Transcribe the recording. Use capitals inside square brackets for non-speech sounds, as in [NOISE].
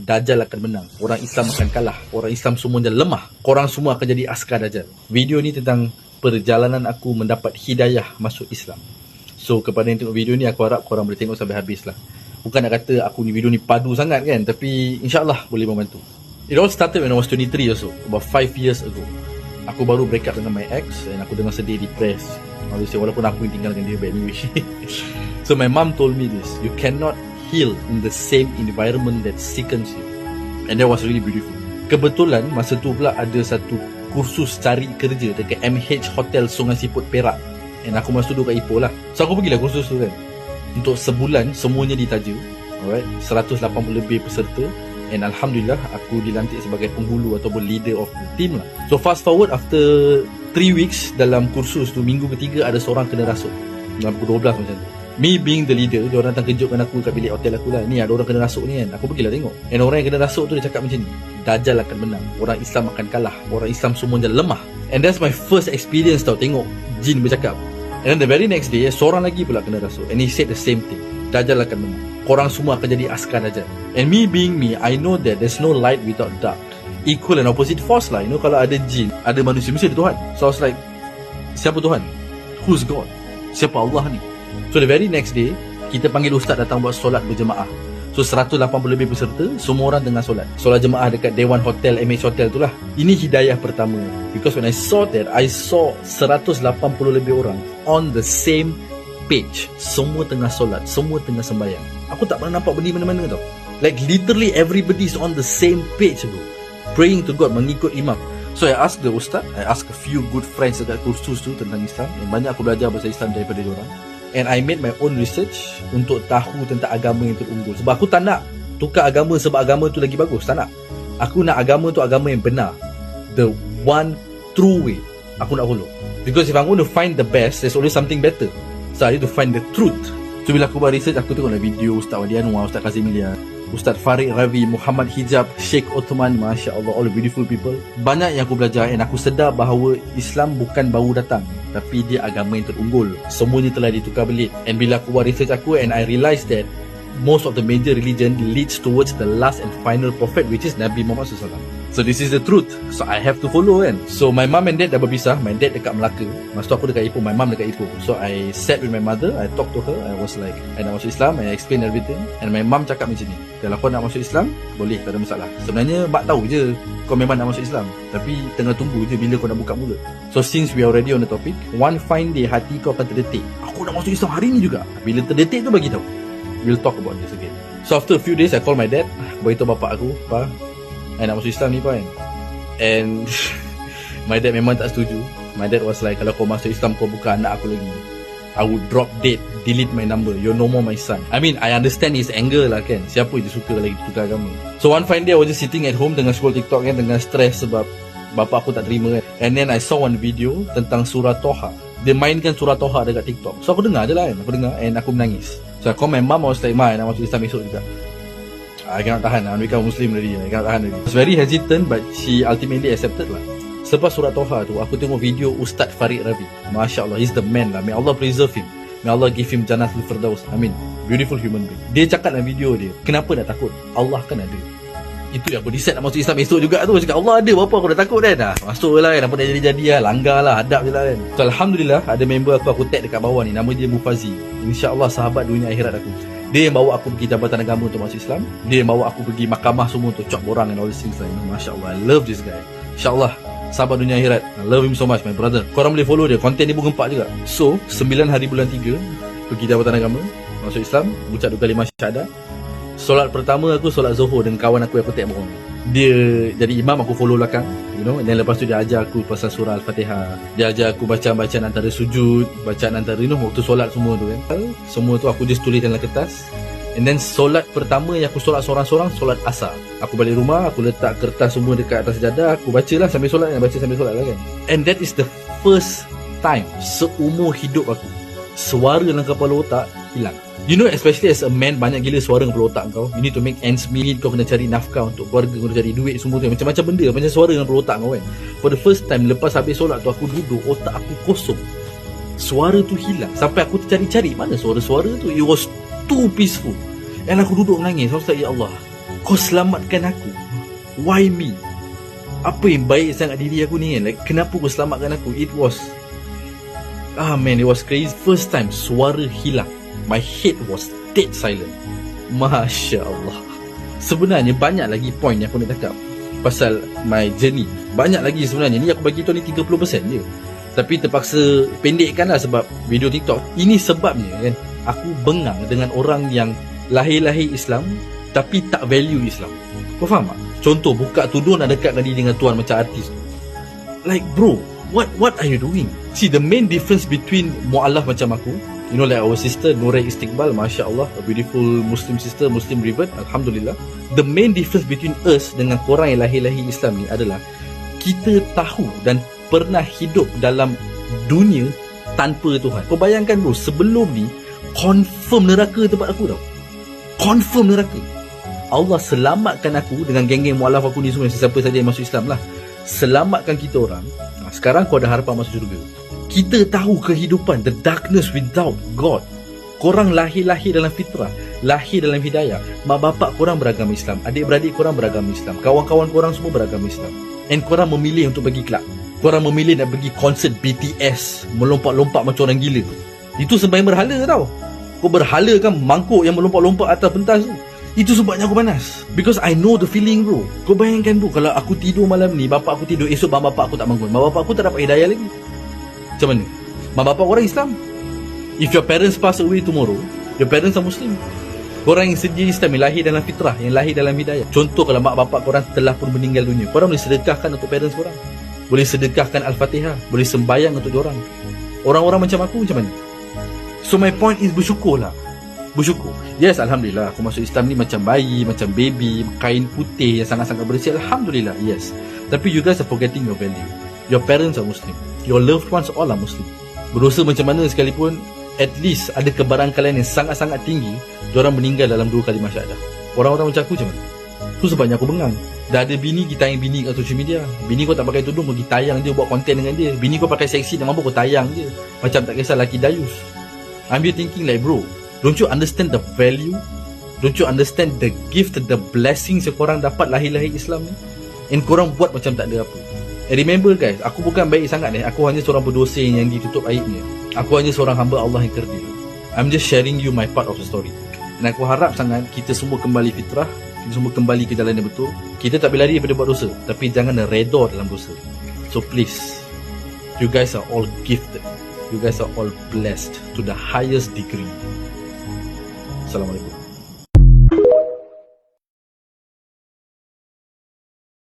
Dajjal akan menang. Orang Islam akan kalah. Orang Islam semuanya lemah. Korang semua akan jadi askar Dajjal. Video ni tentang perjalanan aku mendapat hidayah masuk Islam. So kepada yang tengok video ni aku harap korang boleh tengok sampai habis lah. Bukan nak kata aku ni video ni padu sangat kan. Tapi insyaAllah boleh membantu. It all started when I was 23 years old. About 5 years ago. Aku baru break up dengan my ex and aku dengar sedih, depressed. Obviously, walaupun aku tinggalkan dia but anyway. [LAUGHS] so my mom told me this. You cannot heal in the same environment that sickens you. And that was really beautiful. Kebetulan masa tu pula ada satu kursus cari kerja dekat MH Hotel Sungai Siput Perak. And aku masa tu duduk kat Ipoh lah. So aku pergilah kursus tu kan. Untuk sebulan semuanya ditaja. Alright. 180 lebih peserta. And Alhamdulillah aku dilantik sebagai penghulu ataupun leader of the team lah. So fast forward after 3 weeks dalam kursus tu minggu ketiga ada seorang kena rasuk. Dalam pukul 12 macam tu. Me being the leader, dia orang datang kejutkan aku kat bilik hotel aku lah. Ni ada orang kena rasuk ni kan. Aku pergilah tengok. And orang yang kena rasuk tu dia cakap macam ni. Dajjal akan menang. Orang Islam akan kalah. Orang Islam semuanya lemah. And that's my first experience tau tengok jin bercakap. And then the very next day, seorang lagi pula kena rasuk. And he said the same thing. Dajjal akan menang. Korang semua akan jadi askar Dajjal. And me being me, I know that there's no light without dark. Equal and opposite force lah. You know kalau ada jin, ada manusia, mesti ada Tuhan. So I was like, siapa Tuhan? Who's God? Siapa Allah ni? So the very next day Kita panggil ustaz datang buat solat berjemaah. So 180 lebih peserta Semua orang tengah solat. Solat jemaah dekat Dewan Hotel MH Hotel tu lah. Ini hidayah pertama. Because when I saw that I saw 180 lebih orang On the same page. Semua tengah solat Semua tengah sembahyang. Aku tak pernah nampak benda mana-mana tau. Like literally everybody is on the same page bro. Praying to God Mengikut imam. So I ask the ustaz I ask a few good friends dekat kursus tu Tentang Islam. Yang banyak aku belajar bahasa Islam daripada diorang And I made my own research Untuk tahu tentang agama yang terunggul. Sebab aku tak nak Tukar agama sebab agama tu lagi bagus. Tak nak. Aku nak agama tu agama yang benar. The one true way. Aku nak follow. Because if I'm going to find the best There's always something better. So I need to find the truth. So bila aku buat research Aku tengok video Ustaz Wadi Anwar Ustaz Kazimilia Ustaz Farid Ravi Muhammad Hijab Sheikh Ottoman Masya Allah All the beautiful people. Banyak yang aku belajar And aku sedar bahawa Islam bukan baru datang Tapi dia agama yang terunggul Semuanya telah ditukar belit. And bila aku buat research aku And I realise that Most of the major religion Leads towards the last and final prophet Which is Nabi Muhammad SAW So this is the truth. So I have to follow kan? So my mom and dad dah berpisah. My dad dekat Melaka. Masa tu aku dekat Ipoh. My mom dekat Ipoh. So I sat with my mother. I talk to her. I was like I nak masuk Islam. I explain everything. And my mom cakap macam ni Kalau kau nak masuk Islam Boleh. Tak ada masalah. Sebenarnya Mak tahu je Kau memang nak masuk Islam. Tapi tengah tunggu je Bila kau nak buka mulut So since we already on the topic One fine day Hati kau akan terdetik. Aku nak masuk Islam hari ni juga. Bila terdetik tu bagi tahu. We'll talk about this again. So after a few days I call my dad. Beritahu bapak aku Pa I nak masuk Islam ni kan And [LAUGHS] My dad memang tak setuju. My dad was like Kalau kau masuk Islam Kau buka anak aku lagi. I would drop dead Delete my number. You're no more my son. I mean I understand his anger lah kan. Siapa je suka lagi tukar agama? So one fine day I was just sitting at home Tengah scroll TikTok kan Tengah stress sebab Bapa aku tak terima kan. And then I saw one video Tentang surah Toha. Dia mainkan surah Toha dekat TikTok. So aku dengar je lah kan. Aku dengar And aku menangis. So I call my mom I was like Ma I nak masuk Islam esok juga I cannot tahan. I become Muslim already I cannot tahan already I was very hesitant But she ultimately accepted lah. Selepas surat Toha tu Aku tengok video Ustaz Farid Ravi Masya Allah He's the man lah. May Allah preserve him. May Allah give him Jannatul Firdaus. I mean Beautiful human being. Dia cakap dalam video dia Kenapa nak takut? Allah kan ada. Itu yang aku decide nak masuk Islam esok juga tu. Cakap Allah ada. Apa aku dah takut kan? Dah Masuk lah kan. Apa dah jadi-jadi lah. Langgar lah Hadap je lah kan. So Alhamdulillah Ada member aku Aku tag dekat bawah ni. Nama dia Mufazi. InsyaAllah sahabat dunia akhirat aku dia yang bawa aku pergi Jabatan Agama untuk masuk Islam. Dia yang bawa aku pergi mahkamah semua Untuk cop orang and all these things know? Masya Allah I love this guy. InsyaAllah Sahabat dunia akhirat I love him so much my brother. Korang boleh follow dia. Konten dia pun gempak juga. So 9 hari bulan 3 Pergi Jabatan Agama Masuk Islam Ucap dua kalimah syahadah Solat pertama aku solat Zohor Dengan kawan aku yang tak bohong dia jadi imam aku follow belakang you know. Dan lepas tu dia ajar aku pasal surah al-fatihah. Dia ajar aku baca bacaan antara sujud bacaan antara you know waktu solat semua tu kan. Semua tu aku just tulis dalam kertas. And then solat pertama yang aku solat seorang-seorang solat asar. Aku balik rumah aku letak kertas semua dekat atas sejadah aku bacalah sambil solat baca sambil solat lah kan. And that is the first time seumur hidup aku suara dalam kepala otak hilang You know especially as a man Banyak gila suara dalam otak kau You need to make ends meet Kau kena cari nafkah Untuk keluarga Kau kena cari duit semua tu Macam-macam benda Macam suara dalam otak kau kan For the first time Lepas habis solat tu Aku duduk Otak aku kosong Suara tu hilang Sampai aku tercari-cari Mana suara-suara tu It was too peaceful And aku duduk menangis like Ya Allah Kau selamatkan aku. Why me? Apa yang baik sangat diri aku ni kan? Like, kenapa kau selamatkan aku? It was... Ah man, it was crazy. First time, suara hilang. My head was dead silent. Masya Allah. Sebenarnya banyak lagi point yang aku nak cakap pasal my journey. Banyak lagi sebenarnya. Ni aku bagi tahu ni 30% je. Tapi terpaksa pendekkan lah sebab video TikTok. Ini sebabnya kan. Aku bengang dengan orang yang lahir-lahir Islam tapi tak value Islam. Kau faham tak? Contoh buka tudung nak dekat dengan dengan tuan macam artis. Like bro, what what are you doing? See the main difference between mualaf macam aku, you know like our sister Nurul Istiqbal, masya Allah, a beautiful Muslim sister, Muslim revert, alhamdulillah. The main difference between us dengan korang yang lahir-lahir Islam ni adalah kita tahu dan pernah hidup dalam dunia tanpa Tuhan. Kau bayangkan bro, sebelum ni confirm neraka tempat aku tau. Confirm neraka. Allah selamatkan aku dengan geng-geng mualaf aku ni semua sesiapa saja yang masuk Islam lah. Selamatkan kita orang. Sekarang kau ada harapan masuk syurga. Kita tahu kehidupan, the darkness without God. Korang lahir-lahir dalam fitrah, lahir dalam hidayah. Mak bapak korang beragama Islam, adik-beradik korang beragama Islam, kawan-kawan korang semua beragama Islam. And korang memilih untuk pergi kelab. Korang memilih nak pergi konsert BTS, melompat-lompat macam orang gila. Itu sembahyang berhala tau. Kau berhala kan mangkuk yang melompat-lompat atas pentas tu. Itu sebabnya aku panas Because I know the feeling bro Kau bayangkan bro Kalau aku tidur malam ni Bapak aku tidur Esok bapak aku tak bangun bapak aku tak dapat hidayah lagi Macam mana Mak bapak orang Islam If your parents pass away tomorrow Your parents are Muslim Korang yang sedia Islam Yang lahir dalam fitrah Yang lahir dalam hidayah Contoh kalau mak bapak korang Telah pun meninggal dunia Korang boleh sedekahkan untuk parents korang Boleh sedekahkan Al-Fatihah Boleh sembayang untuk orang Orang-orang macam aku macam mana So my point is bersyukur lah bersyukur. Yes, Alhamdulillah. Aku masuk Islam ni macam bayi, macam baby, kain putih yang sangat-sangat bersih. Alhamdulillah, yes. Tapi you guys are forgetting your value. Your parents are Muslim. Your loved ones all are Muslim. Berdosa macam mana sekalipun, at least ada kebarangkalian yang sangat-sangat tinggi, diorang meninggal dalam dua kali masyadah. Orang-orang macam aku macam mana? Tu sebabnya aku bengang. Dah ada bini, kita tayang bini kat social media. Bini kau tak pakai tudung, pergi tayang dia, buat konten dengan dia. Bini kau pakai seksi dan mampu kau tayang je. Macam tak kisah laki dayus. I'm here thinking like, bro, Don't you understand the value? Don't you understand the gift, the blessings yang korang dapat lahir-lahir Islam ni? And korang buat macam tak ada apa. And remember guys, aku bukan baik sangat ni. Aku hanya seorang berdosa yang ditutup aibnya. Aku hanya seorang hamba Allah yang kerdil. I'm just sharing you my part of the story. Dan aku harap sangat kita semua kembali fitrah. Kita semua kembali ke jalan yang betul. Kita tak boleh lari daripada buat dosa. Tapi jangan redor dalam dosa. So please, you guys are all gifted. You guys are all blessed to the highest degree. Assalamualaikum.